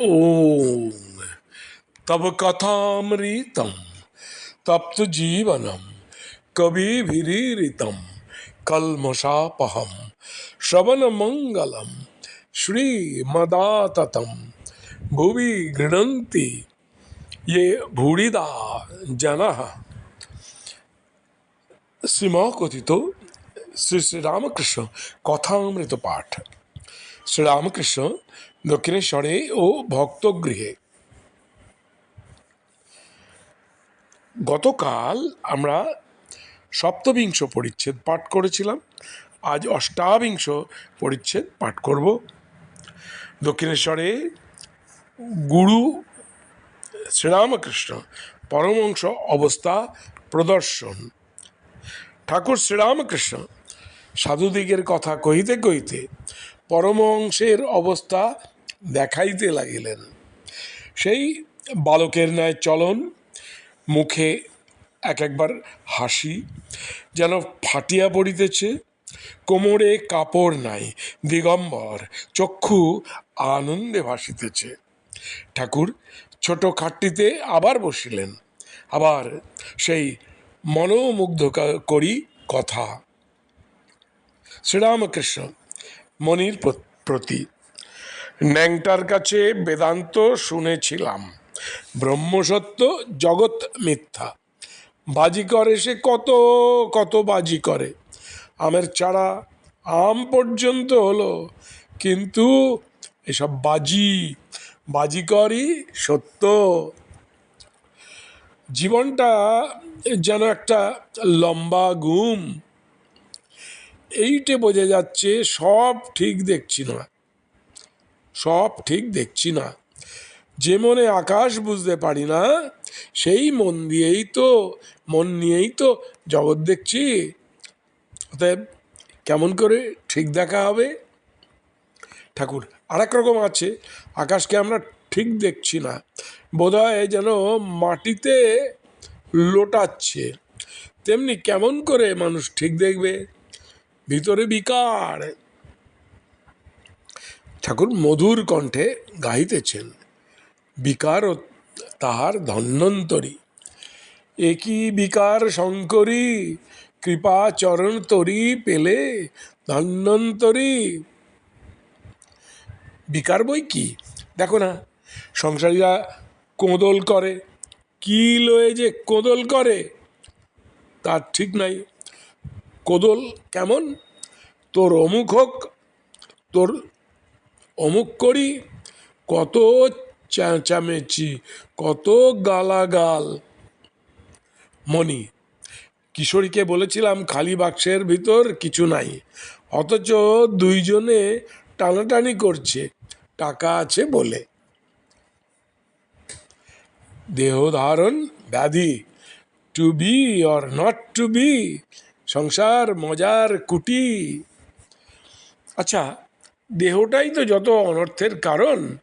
ओम। तब कथामृतम, तप्त जीवनम कभी भीरीतम कलमशापहम श्रवण मंगलम श्री मदाततम भुवि गृणंती ये भूड़िदा जन। श्रीमकथित श्री श्री रामकृष्ण कथामृत पाठ श्री रामकृष्ण দক্ষিণেশ্বরে ও ভক্তগৃহে। গতকাল আমরা সপ্তবিংশ পরিচ্ছেদ পাঠ করেছিলাম। আজ অষ্টাবিংশ পরিচ্ছেদ পাঠ করব। দক্ষিণেশ্বরে গুরু শ্রীরামকৃষ্ণ পরমংশ অবস্থা প্রদর্শন। ঠাকুর শ্রীরামকৃষ্ণ সাধুদিগের কথা কহিতে কহিতে পরমংশের অবস্থা দেখাইতে লাগিলেন। সেই বালকের ন্যায় চলন, মুখে এক একবার হাসি যেন ফাটিয়া পড়িতেছে, কোমরে কাপড় নাই, দিগম্বর চক্ষু আনন্দে ভাসিতেছে। ঠাকুর ছোট খাটটিতে আবার বসিলেন, আবার সেই মনোমুগ্ধ করি কথা। শ্রীরামকৃষ্ণ মনির প্রতি ন্যাংটার কাছে বেদান্ত শুনেছিলাম। ব্রহ্মসত্য জগৎ মিথ্যা। বাজি করে সে কত কত বাজি করে। আমের চারা আম পর্যন্ত হলো, কিন্তু এসব বাজি বাজিকরই সত্য। জীবনটা যেন একটা লম্বা ঘুম এইটে বোঝা যাচ্ছে সব ঠিক দেখছি না। সব ঠিক দেখছি না। যে মনে আকাশ বুঝতে পারি না, সেই মন দিয়েই তো, মন নিয়েই তো জগৎ দেখছি। অতএব কেমন করে ঠিক দেখা হবে? ঠাকুর আর এক রকম আছে। আকাশকে আমরা ঠিক দেখছি না। বোধহয় যেন মাটিতে লোটাচ্ছে। তেমনি কেমন করে মানুষ ঠিক দেখবে? ভিতরে বিকার। ঠাকুর মধুর কণ্ঠে গাইতেছেন বিকার তাহার ধন্যন্তরী একই বিকার শঙ্করী, কৃপা চরণ তরি পেলে ধন্যন্তরী বিকার বই কি? দেখো না, সংসারীরা কোঁদল করে। কি লয়ে যে কোঁদল করে, তার ঠিক নাই। কোদল কেমন? তোর অমুক হোক, তোর অমুক করি কত চেঁচামেচি কত গালাগাল। মণি, কিশোরীকে বলেছিলাম খালি বাক্সের ভিতর কিছু নাই, অথচ দুইজনে টানাটানি করছে, টাকা আছে বলে। দেহ ধারণ ব্যাধি to be or not to be সংসার মজার কুটি। আচ্ছা দেহটাই তো যত অনর্থের কারণ।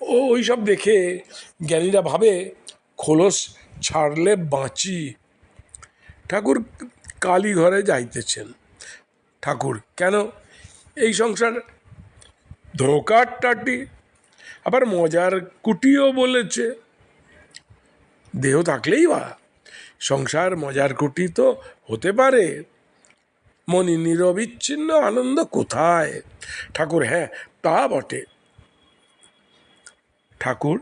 ও ওই সব দেখে জ্ঞানীরা ভাবে, খোলস ছাড়লে বাঁচি। ঠাকুর কালী ঘরে যাইতেছেন। ঠাকুর, কেন? এই সংসার ধোকার টাটি আবার মজার কুটিও বলেছে। দেহ থাকলেই বা সংসার মজার কুটি তো হতে পারে। মনি নিরবিচ্ছিন্ন আনন্দ কোথায়? ঠাকুর হ্যাঁ তা বটে। ঠাকুর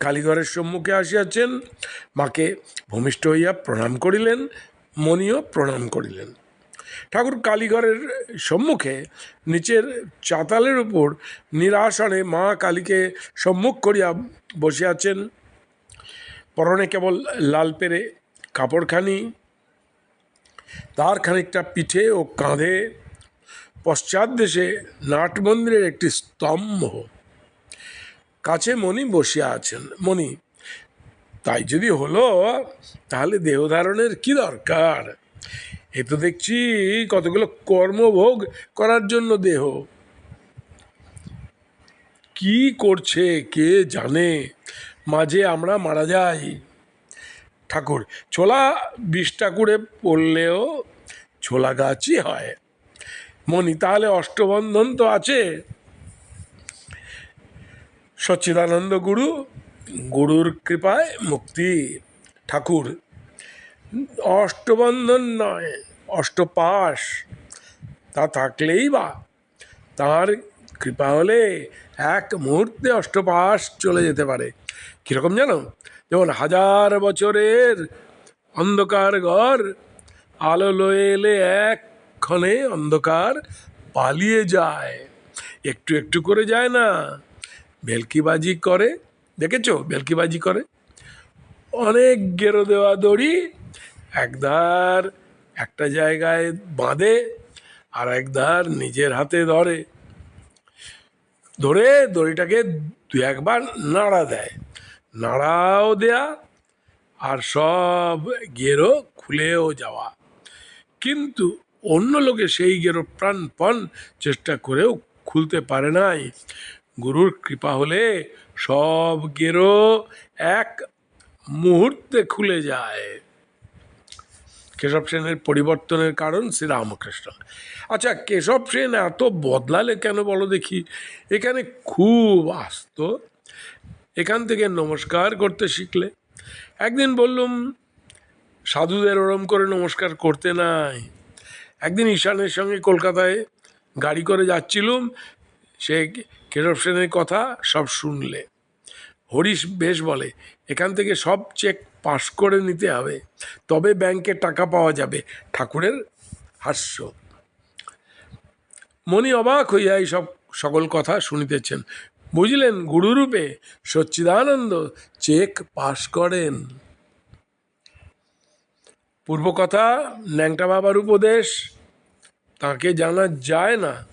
কালীঘরের সম্মুখে আসিয়াছেন, মাকে ভূমিষ্ঠ হইয়া প্রণাম করিলেন মনিও প্রণাম করিলেন। ঠাকুর কালীঘরের সম্মুখে, নিচের চাতালের উপর নিরাসনে মা কালীকে সম্মুখ করিয়া বসিয়াছেন। পরনে কেবল লাল পেরে কাপড়খানি তার খানিকটা পিঠে ও কাঁধে পশ্চাৎ দেশে নাট মন্দিরের একটি স্তম্ভ। কাছে মণি বসিয়া আছেন। মণি, তাই যদি হলো, তাহলে দেহ ধারণের কি দরকার? এ তো দেখছি কতগুলো কর্মভোগ করার জন্য দেহ। কি করছে, কে জানে? মাঝে আমরা মারা যাই। ঠাকুর, ছোলা বিষ ঠাকুরে পড়লেও ছোলা গাছই হয়। মনি তাহলে অষ্টবন্ধন তো আছে। সচ্চিদানন্দ গুরু, গুরুর কৃপায় মুক্তি। ঠাকুর, অষ্টবন্ধন নয়, অষ্টপাশ। তা থাকলেই বা, তার কৃপা হলে এক মুহূর্তে অষ্টপাশ চলে যেতে পারে। কীরকম জানো? যেমন হাজার বছরের অন্ধকার ঘর, আলো লয়ে এলে এক ক্ষণে অন্ধকার পালিয়ে যায়। একটু একটু করে যায় না। ভেলকিবাজি করে। দেখেছ? ভেলকিবাজি করে। অনেক গেরো দেওয়া দড়ি একধার একটা জায়গায় বাঁধে আর একধার নিজের হাতে ধরে। ধরে দড়িটাকে দু একবার নাড়া দেয়। নাড়াও দেয়া, আর সব গেরো খুলেও যাওয়া। কিন্তু অন্য লোকে সেই গেরো প্রাণপণ চেষ্টা করেও খুলতে পারে নাই। গুরুর কৃপা হলে সব গেরো এক মুহূর্তে খুলে যায়। কেশব সেনের পরিবর্তনের কারণ শ্রীরামকৃষ্ণ। আচ্ছা কেশব সেন এত বদলালে কেন বলো দেখি? এখানে খুব আসতো। এখান থেকে নমস্কার করতে শিখলে। একদিন বললুম, সাধুদের ওরম করে নমস্কার করতে নাই। একদিন ঈশানের সঙ্গে কলকাতায় গাড়ি করে যাচ্ছিলুম, সে কেশব সেনের কথা সব শুনলে। হরিশ বেশ বলে, এখান থেকে সব চেক পাস করে নিতে হবে, তবে ব্যাংকে টাকা পাওয়া যাবে। ঠাকুরের হাস্য। মনি অবাক হইয়া এই সব সকল কথা শুনিতেছেন। বুঝলেন গুরুরূপে সচ্চিদানন্দ চেক পাশ করেন। পূর্ব কথা ন্যাংটা বাবার উপদেশ, তাকে জানা যায় না।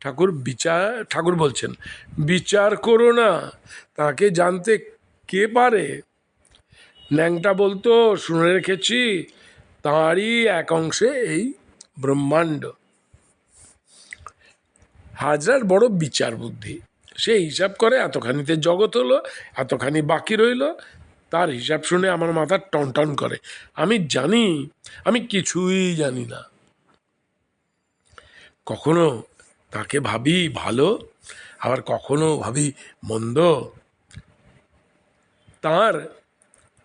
ঠাকুর বিচার, ঠাকুর বলছেন, বিচার করো না, তাকে জানতে কে পারে? ন্যাংটা বলতো, শুনে রেখেছি, তাঁরই এক অংশে এই ব্রহ্মাণ্ড। হাজরার বড় বিচার বুদ্ধি। সে হিসাব করে, এতখানিতে জগৎ হলো, এতখানি বাকি রইল, তার হিসাব শুনে আমার মাথা টন টন করে। আমি জানি, আমি কিছুই জানি না। কখনো তাকে ভাবি ভালো, আবার কখনো ভাবি মন্দ। তার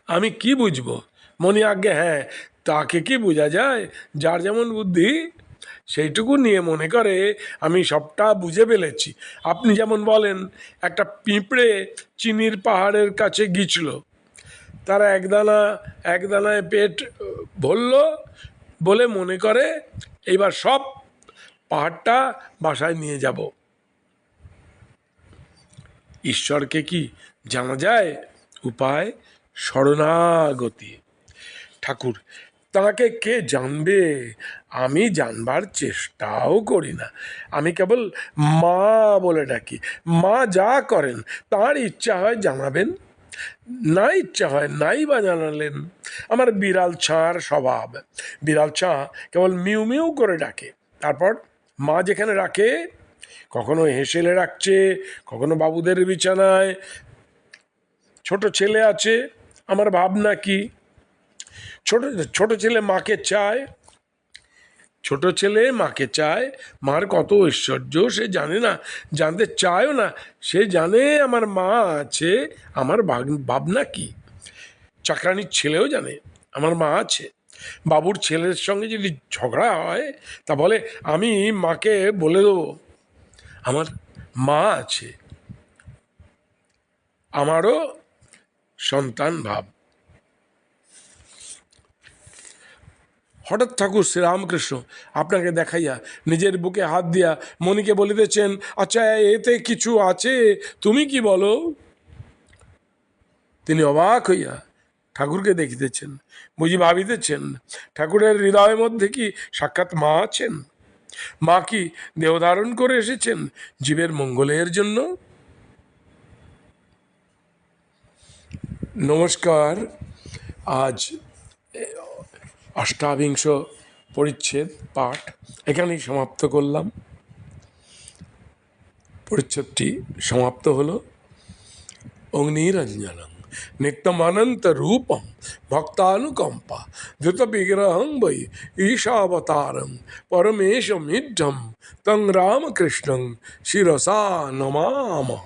আমি কি বুঝব? মনে আজ্ঞে হ্যাঁ তাকে কি বোঝা যায়? যার যেমন বুদ্ধি সেইটুকু নিয়ে মনে করে, আমি সবটা বুঝে ফেলেছি। আপনি যেমন বলেন, একটা পিঁপড়ে চিনির পাহাড়ের কাছে গিয়েছিল। তারা একদানা, একদানায় পেট ভরল বলে মনে করে, এইবার সব পাহাড়টা বাসায় নিয়ে যাব। ঈশ্বরকে কি জানা যায়? উপায় শরণাগতি। ঠাকুর তাকে কে জানবে? আমি জানবার চেষ্টাও করি না। আমি কেবল মা বলে ডাকি। মা যা করেন, তার ইচ্ছা হয় জানাবেন। না ইচ্ছা হয়, নাই বা জানালেন। আমার বিড়াল ছাঁর স্বভাব। বিড়াল ছাঁ কেবল মিউ মিউ করে ডাকে। তারপর মা যেখানে রাখে, কখনো হেসেলে রাখছে, কখনো বাবুদের বিছানায়, ছোট ছেলে আছে, আমার ভাবনা কি? ছোট ছোট ছেলে মাকে চায়, ছোট ছেলে মাকে চায়, মার কত ঐশ্বর্য সে জানে না, জানতে চায়ও না, সে জানে আমার মা আছে, আমার ভাবনা কি? চাকরানির ছেলেও জানে, আমার মা আছে। বাবুর ছেলের সঙ্গে যদি ঝগড়া হয়, তা বলে, আমি মাকে বলে দেবো, আমার মা আছে। আমারও সন্তান ভাব। হঠাৎ ঠাকুর শ্রীরামকৃষ্ণ আপনাকে দেখাইয়া নিজের বুকে হাত দিয়া মণিকে বলিতেছেন আচ্ছা এতে কিছু আছে? তুমি কি বলো? তিনি অবাক হইয়া ঠাকুরকে দেখিতেছেন, বুঝি ভাবিতেছেন, ঠাকুরের হৃদয়ের মধ্যে কি সাক্ষাৎ মা আছেন? মা কি দেহ ধারণ করে এসেছেন জীবের মঙ্গলের জন্য? নমস্কার, আজ অষ্টাবিংশ পরিচ্ছেদ পাঠ এখানেই সমাপ্ত করলাম। পরিচ্ছেদটি সমাপ্ত হলো। অগ্নিরঞ্জনম নিত্যমনন্ত রূপম ভক্তানুকম্পা ধৃত বিগ্রহং বৈ ঈশাবতারম পরমেশমিঢ্যম তং রামকৃষ্ণং শিরসা নমামহ